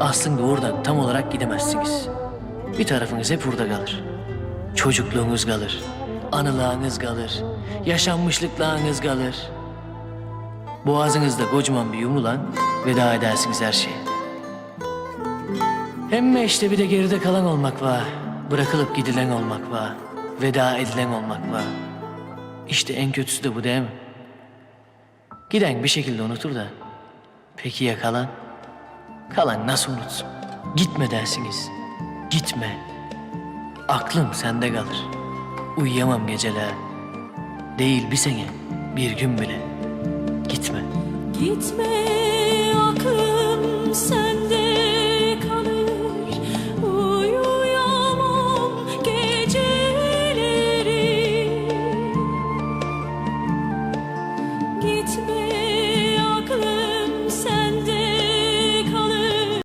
aslında oradan tam olarak gidemezsiniz. Bir tarafınız hep burada kalır. Çocukluğunuz kalır, anılarınız kalır, yaşanmışlıklarınız kalır. Boğazınızda kocaman bir yumulan veda edersiniz her şeye. Hem işte bir de geride kalan olmak var, bırakılıp gidilen olmak var, veda edilen olmak var. İşte en kötüsü de bu değil mi? Giden bir şekilde unutur da. Peki ya kalan? Kalan nasıl unutsun? Gitme dersiniz. Gitme. Aklım sende kalır. Uyuyamam geceler. Değil bir sene, bir gün bile. Gitme. Gitme